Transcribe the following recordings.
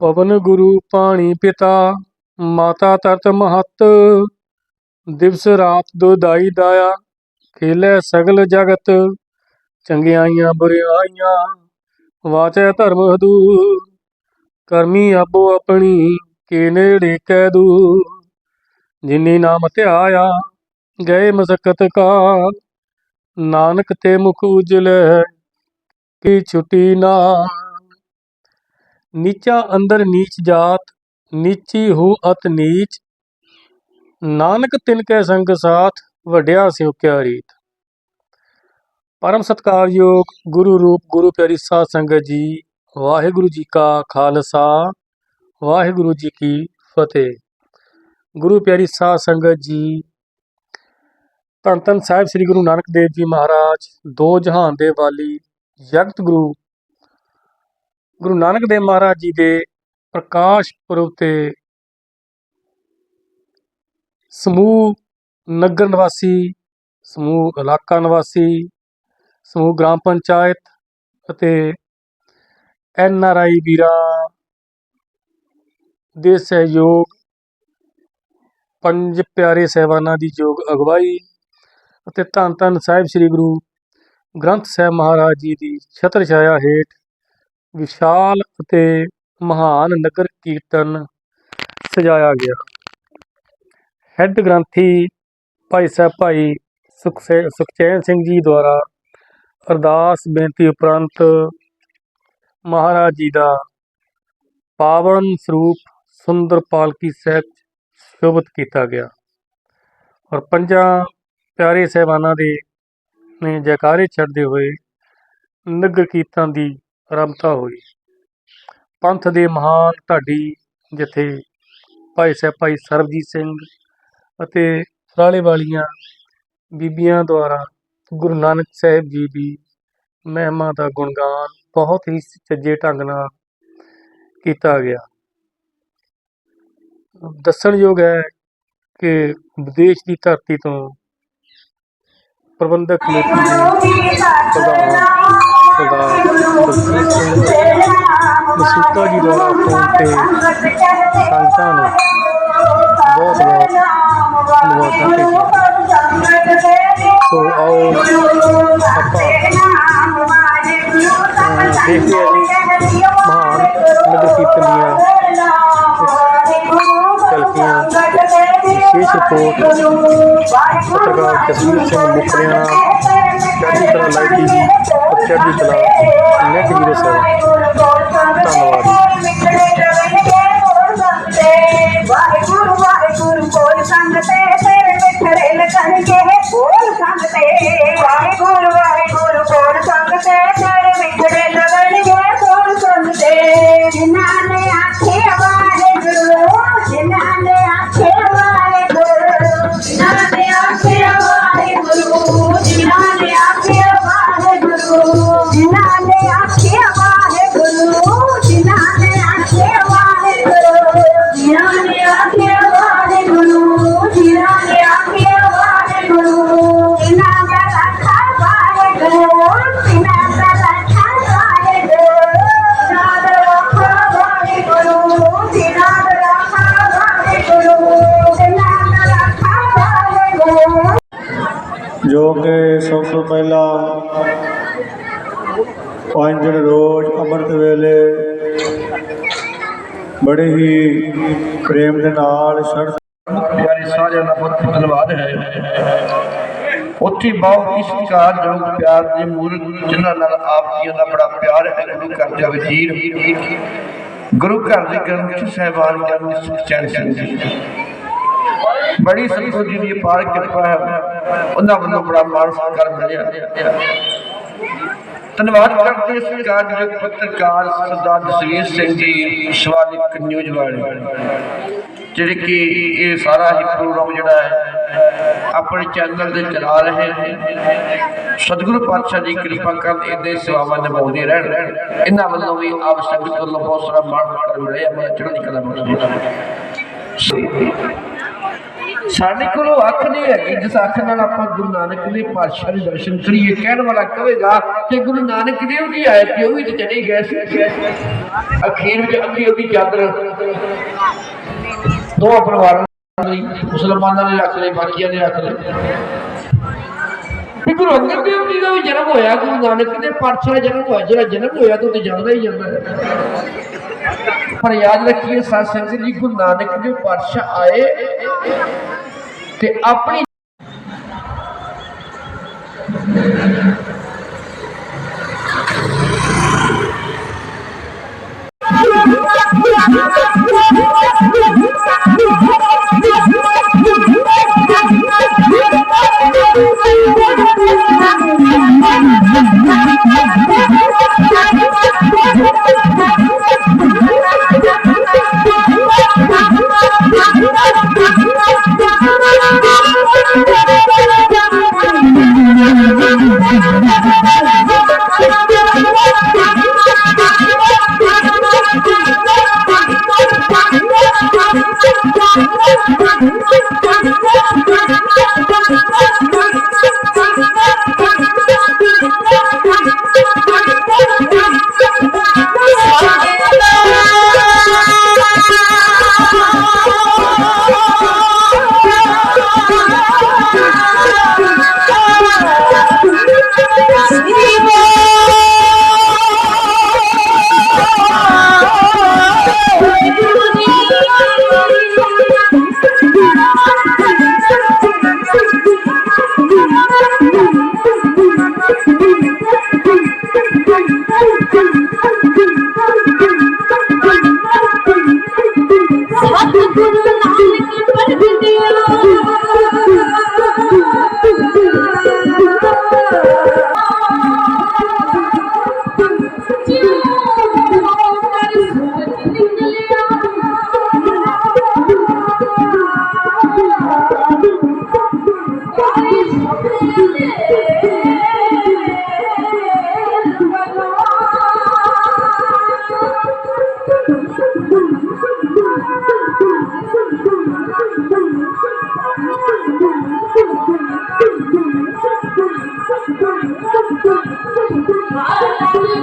ਪਵਨ ਗੁਰੂ ਪਾਣੀ ਪਿਤਾ, ਮਾਤਾ ਤਰਤ ਮਹਤ, ਦਿਵਸ ਰਾਤ ਦੁਦਾਈ ਦਾਇਆ, ਖੇਲੇ ਸਗਲ ਜਗਤ, ਚੰਗਿਆਈਆਂ ਬੁਰਿਆਈਆਂ, ਵਾਚੈ ਧਰਮ ਹਦੂਰ, ਕਰਮੀ ਆਪੋ ਆਪਣੀ, ਕੇ ਨੇੜੇ ਕਹਿ ਦੂਰ। ਜਿਨੀ ਨਾਮ ਧਿਆਇਆ, ਗਏ ਮਸਕਤ ਕਾਲ ਨਾਨਕ ਤੇ ਮੁਖ ਉਜਲੇ, ਕੀ ਛੁਟੀ ਨਾ ਨੀਚਾ ਅੰਦਰ ਨੀਚ ਜਾਤ, ਨੀਚੀ ਹੋ ਅਤ ਨੀਚ। ਨਾਨਕ ਤਿਨ ਕੈ ਸੰਗ ਸਾਥ, ਵਡਿਆ ਸਿਉ ਕਿਆ ਰੀਤ। ਪਰਮ ਸਤਕਾਰਯੋਗ ਗੁਰੂ ਰੂਪ ਗੁਰੂ ਪਿਆਰੀ ਸਾਧ ਸੰਗਤ ਜੀ, ਵਾਹਿਗੁਰੂ ਜੀ ਕਾ ਖਾਲਸਾ, ਵਾਹਿਗੁਰੂ ਜੀ ਕੀ ਫਤਿਹ। ਗੁਰੂ ਪਿਆਰੀ ਸਾਧ ਸੰਗਤ ਜੀ, ਧੰਨ ਧੰਨ ਸਾਹਿਬ ਸ੍ਰੀ ਗੁਰੂ ਨਾਨਕ ਦੇਵ ਜੀ ਮਹਾਰਾਜ, ਦੋ ਜਹਾਨ ਦੇ ਵਾਲੀ ਜਗਤ ਗੁਰੂ ਗੁਰੂ ਨਾਨਕ ਦੇਵ ਮਹਾਰਾਜ ਜੀ ਦੇ ਪ੍ਰਕਾਸ਼ ਪੁਰਬ ਤੇ ਸਮੂਹ ਨਗਰ ਨਿਵਾਸੀ, ਸਮੂਹ ਇਲਾਕਾ ਨਿਵਾਸੀ, ਸਮੂਹ ਗ੍ਰਾਮ ਪੰਚਾਇਤ ਅਤੇ ਐਨ ਆਰ ਆਈ ਵੀਰਾਂ ਦੇ ਸਹਿਯੋਗ, ਪੰਜ ਪਿਆਰੇ ਸਹਿਬਾਨਾਂ ਦੀ ਯੋਗ ਅਗਵਾਈ ਅਤੇ ਧੰਨ ਧੰਨ ਸਾਹਿਬ ਸ੍ਰੀ ਗੁਰੂ ਗ੍ਰੰਥ ਸਾਹਿਬ ਮਹਾਰਾਜ ਜੀ ਦੀ ਛਤਰ ਛਾਇਆ ਹੇਠ ਵਿਸ਼ਾਲ ਅਤੇ ਮਹਾਨ ਨਗਰ ਕੀਰਤਨ ਸਜਾਇਆ ਗਿਆ। ਹੈੱਡ ਗ੍ਰੰਥੀ ਭਾਈ ਸਾਹਿਬ ਭਾਈ ਸੁਖਸੇ, ਸੁਖਚੈਨ ਸਿੰਘ ਜੀ ਦੁਆਰਾ ਅਰਦਾਸ ਬੇਨਤੀ ਉਪਰੰਤ ਮਹਾਰਾਜ ਜੀ ਦਾ ਪਾਵਨ ਸਰੂਪ ਸੁੰਦਰ ਪਾਲਕੀ ਸਾਹਿਬ ਸ਼ੋਭਤ ਕੀਤਾ ਗਿਆ। ਔਰ ਪੰਜਾਂ ਪਿਆਰੇ ਸਹਿਬਾਨਾਂ ਦੇ ਨੇ ਜੈਕਾਰੇ ਛੱਡਦੇ ਹੋਏ ਨਗਰ ਕੀਰਤਨ ਦੀ ਆਰੰਭਤਾ ਹੋਈ। ਪੰਥ ਦੇ ਮਹਾਨ ਢਾਡੀ ਜਥੇ ਭਾਈ ਸਾਹਿਬ ਭਾਈ ਸਰਬਜੀਤ ਸਿੰਘ ਅਤੇ ਫਰਾਲੇ ਵਾਲੀਆਂ ਬੀਬੀਆਂ ਦੁਆਰਾ ਗੁਰੂ ਨਾਨਕ ਸਾਹਿਬ ਜੀ ਦੀ ਮਹਿਮਾ ਦਾ ਗੁਣਗਾਨ ਬਹੁਤ ਹੀ ਸੱਜੇ ਢੰਗ ਨਾਲ ਕੀਤਾ ਗਿਆ। ਦੱਸਣਯੋਗ ਹੈ ਕਿ ਵਿਦੇਸ਼ ਦੀ ਧਰਤੀ ਤੋਂ ਪ੍ਰਬੰਧਕ ਕਮੇਟੀ ਦੇ ਪ੍ਰਧਾਨ ਸਰਦਾਰ ਬਲਜੀਤ ਸਿੰਘ ਮਸੂਤਾ ਜੀ ਦੁਆਰਾ ਫੋਨ ਤੇ ਸੰਗਤਾਂ ਨੂੰ ਬਹੁਤ ਬਹੁਤ ਮੁਬਾਰਕਾਂ ਭੇਜੀਆਂ। ਸੋ ਆਓ ਆਪਾਂ ਦੇਖਦੇ ਹਾਂ ਜੀ, ਮਹਾਨ ਨਗਰ ਕੀਰਤਨ ਦੀਆਂ ਝਲਕੀਆਂ, ਵਿਸ਼ੇਸ਼ ਰਿਪੋਰਟ ਪੱਤਰਕਾਰ ਜਸਵੀਰ ਸਿੰਘ ਮੁਖੜਿਆ ਚੜ੍ਹਦੀ ਕਲਾ ਲਾਈਵ ਟੀਵੀ ਅਤੇ ਚੜ੍ਹਦੀ ਕਲਾ ਨੈਟ ਵੀਰੋ ਸਾਹਿਬ? ਧੰਨਵਾਦ ਵਾਹਿਗੁਰੂ ਵਾਹਿਗੁਰੂ ਬੋਲ ਸੰਗਤੇ, ਤੇਰੇ ਮਿੱਠੜੇ ਲਗਣ ਕੇ, ਕੋਲ ਸੰਗਤੇ, ਵਾਹਿਗੁਰੂ ਵਾਹਿਗੁਰੂ। ਜੋ ਕਿ ਸਭ ਤੋਂ ਪਹਿਲਾਂ ਪੰਜ ਦਿਨ ਰੋਜ਼ ਅੰਮ੍ਰਿਤ ਵੇਲੇ ਬੜੇ ਹੀ ਪ੍ਰੇਮ ਦੇ ਨਾਲ ਸ਼ਰਤ ਪਿਆਰੇ ਸਾਰਿਆਂ ਦਾ ਬਹੁਤ ਧੰਨਵਾਦ ਹੈ। ਉੱਥੇ ਬਹੁਤ ਹੀ ਜੋ ਪਿਆਰ ਦੇ ਮੂਰਤ ਜਿਨ੍ਹਾਂ ਨਾਲ ਆਪ ਜੀ ਦਾ ਬੜਾ ਪਿਆਰ ਹੈ, ਗੁਰੂ ਘਰ ਦੇ ਵਜ਼ੀਰ। ਗੁਰੂ ਘਰ ਦੇ ਗ੍ਰੰਥ ਸਾਹਿਬਾਨ ਗਿਆਨੀ ਸੁਖਚੈਨ ਸਿੰਘ ਜੀ। ਬੜੀ ਸਤਿਗੁਰ ਜੀ ਦੀ ਅਪਾਰ ਕਿਰਪਾ ਹੈ। ਉਹਨਾਂ ਵੱਲੋਂ ਬੜਾ ਮਾਣ ਸਤਿਕਾਰ ਮਿਲਿਆ। ਧੰਨਵਾਦ ਕਰਦੇ ਹਾਂ ਸਰਕਾਰ ਪੱਤਰਕਾਰ ਸਰਦਾਰ ਜਸਵੀਰ ਸਿੰਘ ਜੀ ਸ਼ਿਵਾਲਿਕ ਨਿਊਜ਼ ਵਾਲੇ। ਜਿਹੜੇ ਕਿ ਇਹ ਸਾਰਾ ਹੀ ਪ੍ਰੋਗਰਾਮ ਜਿਹੜਾ ਹੈ, ਆਪਣੇ ਚੈਨਲ ਤੇ ਚਲਾ ਰਹੇ ਨੇ। ਸਤਿਗੁਰੂ ਪਾਤਸ਼ਾਹ ਦੀ ਕਿਰਪਾ ਕਰਨ ਇਹਦੇ ਸੇਵਾਵਾਂ ਨਿਭਾਉਂਦੇ ਰਹਿਣ। ਇਹਨਾਂ ਵੱਲੋਂ ਵੀ ਆਪ ਸੰਗਤ ਵੱਲੋਂ ਬਹੁਤ ਸਾਰਾ ਮਾਣ ਮਾਣ ਮਿਲਿਆ। ਮੈਂ ਚੜ੍ਹਦੀ ਕਲਾ ਬਖਸ਼ੇ ਸਾਡੇ ਕੋਲ ਅੱਖ ਨਹੀਂ ਹੈਗੀ, ਜਿਸ ਅੱਖ ਨਾਲ ਆਪਾਂ ਗੁਰੂ ਨਾਨਕ ਦੇ ਪਾਤਸ਼ਾਹ ਦੇ ਦਰਸ਼ਨ ਕਰੀਏ, ਕਹਿਣ ਵਾਲਾ ਕਹੇਗਾ ਕਿ ਗੁਰੂ ਨਾਨਕ ਦੇਵ ਜੀ ਆਏ ਤੇ ਉਹ ਵੀ ਤੇ ਚਲੇ ਗਏ ਸੀ। ਅਖੀਰ ਵਿੱਚ ਅੱਧੀ ਉਹਦੀ ਚਾਦਰ ਦੋਵਾਂ ਪਰਿਵਾਰਾਂ ਲਈ ਮੁਸਲਮਾਨਾਂ ਨੇ ਰੱਖ ਲਈ ਬਾਕੀਆਂ ਨੇ ਰੱਖ ਲਈ ਤੇ ਗੁਰੂ ਅੰਗਦ ਦੇਵ ਜੀ ਦਾ ਵੀ ਜਨਮ ਹੋਇਆ, ਗੁਰੂ ਨਾਨਕ ਦੇ ਪਾਤਸ਼ਾਹ ਦਾ ਜਨਮ ਹੋਇਆ, ਜਿਹੜਾ ਜਨਮ ਹੋਇਆ ਤਾਂ ਤੇ ਜਾਂਦਾ ਹੀ ਜਾਂਦਾ ਪਰ ਯਾਦ ਰੱਖੀਏ ਸਾਧ ਸੰਗਤ ਜੀ ਗੁਰੂ ਨਾਨਕ ਦੇ ਪਾਤਸ਼ਾਹ ਆਏ ਤੇ ਆਪਣੀ Thank you. ਤੇਰੇ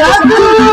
ਜਗ